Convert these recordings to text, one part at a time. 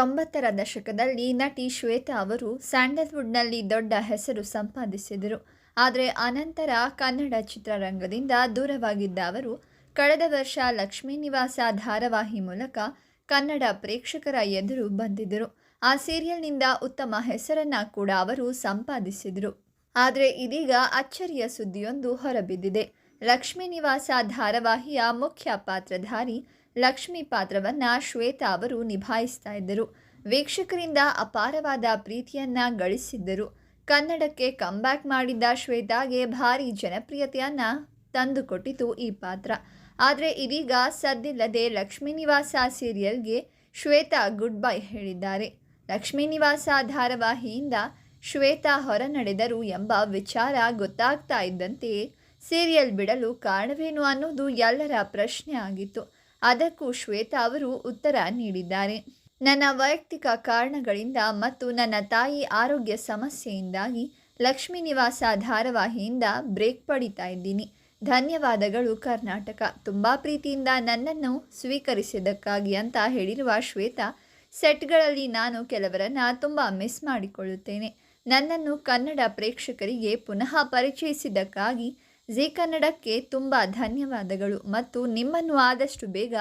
ತೊಂಬತ್ತರ ದಶಕದಲ್ಲಿ ನಟಿ ಶ್ವೇತಾ ಅವರು ಸ್ಯಾಂಡಲ್ವುಡ್ನಲ್ಲಿ ದೊಡ್ಡ ಹೆಸರು ಸಂಪಾದಿಸಿದರು. ಆದರೆ ಅನಂತರ ಕನ್ನಡ ಚಿತ್ರರಂಗದಿಂದ ದೂರವಾಗಿದ್ದ ಅವರು, ಕಳೆದ ವರ್ಷ ಲಕ್ಷ್ಮೀ ನಿವಾಸ ಧಾರಾವಾಹಿ ಮೂಲಕ ಕನ್ನಡ ಪ್ರೇಕ್ಷಕರ ಎದುರು ಬಂದಿದ್ದರು. ಆ ಸೀರಿಯಲ್ನಿಂದ ಉತ್ತಮ ಹೆಸರನ್ನ ಕೂಡ ಅವರು ಸಂಪಾದಿಸಿದರು. ಆದರೆ ಇದೀಗ ಅಚ್ಚರಿಯ ಸುದ್ದಿಯೊಂದು ಹೊರಬಿದ್ದಿದೆ. ಲಕ್ಷ್ಮೀ ನಿವಾಸ ಧಾರಾವಾಹಿಯ ಮುಖ್ಯ ಪಾತ್ರಧಾರಿ ಲಕ್ಷ್ಮಿ ಪಾತ್ರವನ್ನ ಶ್ವೇತಾ ಅವರು ನಿಭಾಯಿಸ್ತಾ ಇದ್ದರು. ವೀಕ್ಷಕರಿಂದ ಅಪಾರವಾದ ಪ್ರೀತಿಯನ್ನ ಗಳಿಸಿದ್ದರು. ಕನ್ನಡಕ್ಕೆ ಕಂಬ್ಯಾಕ್ ಮಾಡಿದ್ದ ಶ್ವೇತಾಗೆ ಭಾರಿ ಜನಪ್ರಿಯತೆಯನ್ನು ತಂದುಕೊಟ್ಟಿತು ಈ ಪಾತ್ರ. ಆದರೆ ಇದೀಗ ಸದ್ದಿಲ್ಲದೆ ಲಕ್ಷ್ಮೀ ನಿವಾಸ ಸೀರಿಯಲ್ಗೆ ಶ್ವೇತಾ ಗುಡ್ ಬೈ ಹೇಳಿದ್ದಾರೆ. ಲಕ್ಷ್ಮೀ ನಿವಾಸ ಧಾರಾವಾಹಿಯಿಂದ ಶ್ವೇತಾ ಹೊರ ನಡೆದರು ಎಂಬ ವಿಚಾರ ಗೊತ್ತಾಗ್ತಾ ಇದ್ದಂತೆಯೇ ಸೀರಿಯಲ್ ಬಿಡಲು ಕಾರಣವೇನು ಅನ್ನೋದು ಎಲ್ಲರ ಪ್ರಶ್ನೆ ಆಗಿತ್ತು. ಅದಕ್ಕೂ ಶ್ವೇತಾ ಅವರು ಉತ್ತರ ನೀಡಿದ್ದಾರೆ. ನನ್ನ ವೈಯಕ್ತಿಕ ಕಾರಣಗಳಿಂದ ಮತ್ತು ನನ್ನ ತಾಯಿ ಆರೋಗ್ಯ ಸಮಸ್ಯೆಯಿಂದಾಗಿ ಲಕ್ಷ್ಮೀ ನಿವಾಸ ಧಾರಾವಾಹಿಯಿಂದ ಬ್ರೇಕ್ ಪಡಿತಾ ಇದ್ದೀನಿ. ಧನ್ಯವಾದಗಳು ಕರ್ನಾಟಕ. ತುಂಬ ಪ್ರೀತಿಯಿಂದ ನನ್ನನ್ನು ಸ್ವೀಕರಿಸಿದ್ದಕ್ಕಾಗಿ ಅಂತ ಹೇಳಿರುವ ಶ್ವೇತಾ, ಸೆಟ್ಗಳಲ್ಲಿ ನಾನು ಕೆಲವರನ್ನು ತುಂಬ ಮಿಸ್ ಮಾಡಿಕೊಳ್ಳುತ್ತೇನೆ. ನನ್ನನ್ನು ಕನ್ನಡ ಪ್ರೇಕ್ಷಕರಿಗೆ ಪುನಃ ಪರಿಚಯಿಸಿದ್ದಕ್ಕಾಗಿ ಜಿ ಕನ್ನಡಕ್ಕೆ ತುಂಬ ಧನ್ಯವಾದಗಳು ಮತ್ತು ನಿಮ್ಮನ್ನು ಆದಷ್ಟು ಬೇಗ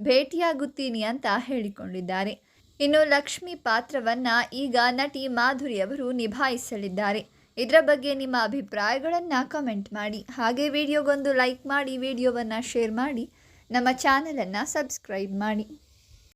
ಭೇಟಿಯಾಗುತ್ತೀನಿ ಅಂತ ಹೇಳಿಕೊಂಡಿದ್ದಾರೆ. ಇನ್ನು ಲಕ್ಷ್ಮಿ ಪಾತ್ರವನ್ನು ಈಗ ನಟಿ ಮಾಧುರಿ ಅವರು ನಿಭಾಯಿಸಲಿದ್ದಾರೆ. ಇದರ ಬಗ್ಗೆ ನಿಮ್ಮ ಅಭಿಪ್ರಾಯಗಳನ್ನು ಕಮೆಂಟ್ ಮಾಡಿ. ಹಾಗೆ ವಿಡಿಯೋಗೊಂದು ಲೈಕ್ ಮಾಡಿ, ವಿಡಿಯೋವನ್ನು ಶೇರ್ ಮಾಡಿ, ನಮ್ಮ ಚಾನಲನ್ನು ಸಬ್ಸ್ಕ್ರೈಬ್ ಮಾಡಿ.